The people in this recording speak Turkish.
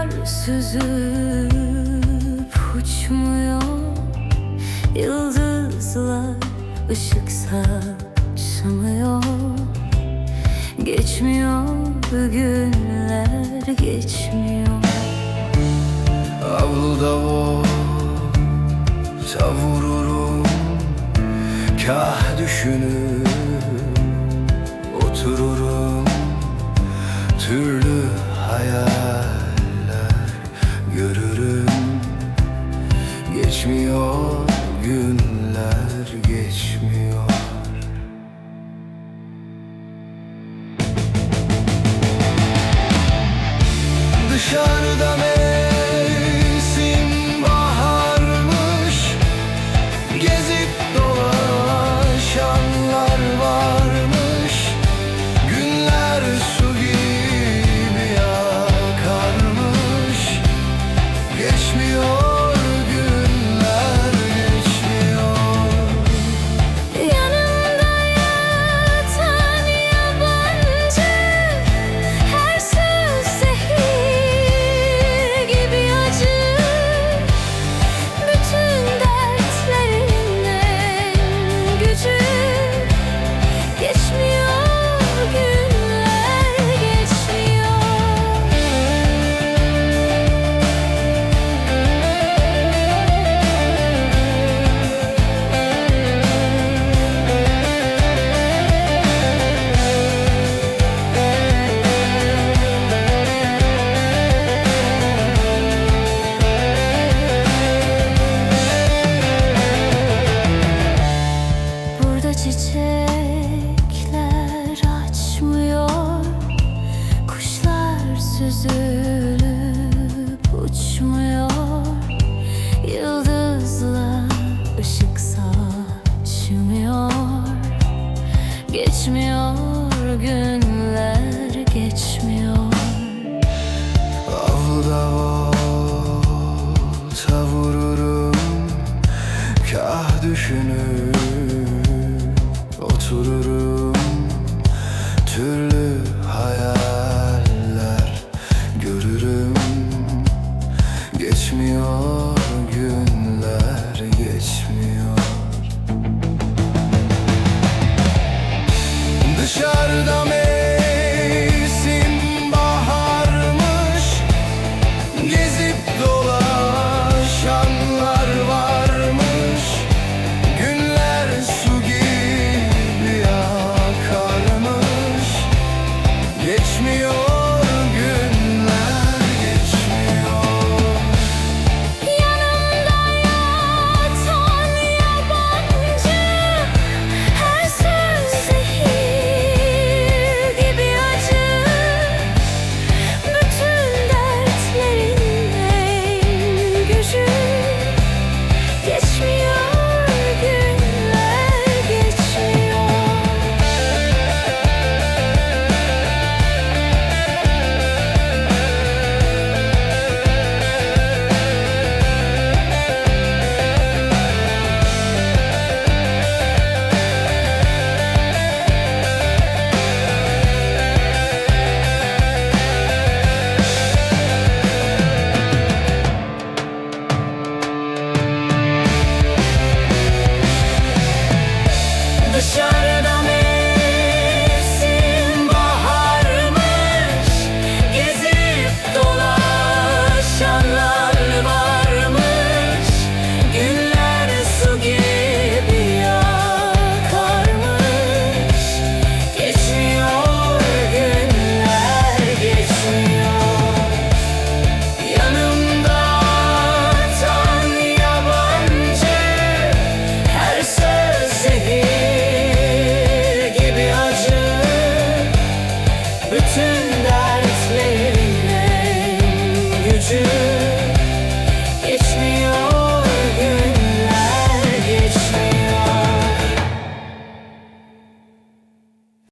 Kuşlar süzüp uçmuyor. Yıldızlar ışık saçmıyor. Geçmiyor günler geçmiyor. Avluda o savururum. Kah düşünür. görürüm Geçmiyor gün. you. Götür Geçmiyor.